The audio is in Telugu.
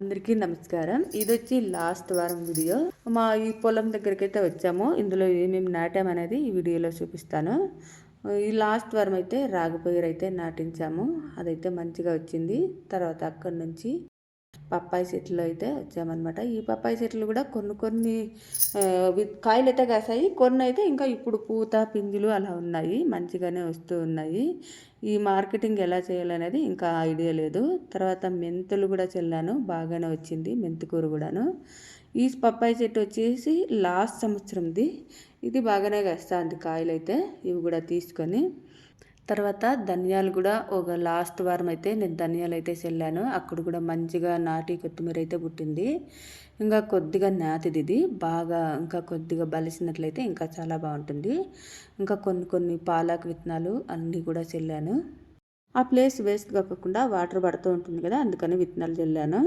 అందరికీ నమస్కారం. ఇది వచ్చి లాస్ట్ వారం వీడియో. మా ఈ పొలం దగ్గరికి అయితే వచ్చాము. ఇందులో ఏమేమి నాటామనేది ఈ వీడియోలో చూపిస్తాను. ఈ లాస్ట్ వారం అయితే రాగిపోయిరు అయితే నాటించాము. అదైతే మంచిగా వచ్చింది. తర్వాత అక్కడి నుంచి పప్పాయి చెట్లు అయితే వచ్చామన్నమాట. ఈ పప్పాయి చెట్లు కూడా కొన్ని కొన్ని కాయలు అయితే కాసాయి. కొన్ని అయితే ఇంకా ఇప్పుడు పూత పిందులు అలా ఉన్నాయి. మంచిగానే వస్తూ ఉన్నాయి. ఈ మార్కెటింగ్ ఎలా చేయాలనేది ఇంకా ఐడియా లేదు. తర్వాత మెంతులు కూడా చల్లాను. బాగానే వచ్చింది మెంతికూర కూడాను. ఈ పప్పాయి చెట్టు వచ్చేసి లాస్ట్ సంవత్సరంది. ఇది బాగానే కాస్తుంది కాయలు అయితే ఇవి కూడా తీసుకొని తర్వాత ధనియాలు కూడా ఒక లాస్ట్ వారం అయితే నేను ధనియాలు అయితే చల్లాను. అక్కడ కూడా మంచిగా నాటి కొత్తిమీర అయితే పుట్టింది. ఇంకా కొద్దిగా నాతిది ఇది. బాగా ఇంకా కొద్దిగా బలిసినట్లయితే ఇంకా చాలా బాగుంటుంది. ఇంకా కొన్ని కొన్ని పాలాకు విత్తనాలు అన్నీ కూడా చల్లాను. ఆ ప్లేస్ వేస్ట్ కాకుండా వాటర్ పడుతూ ఉంటుంది కదా అందుకని విత్తనాలు చల్లాను.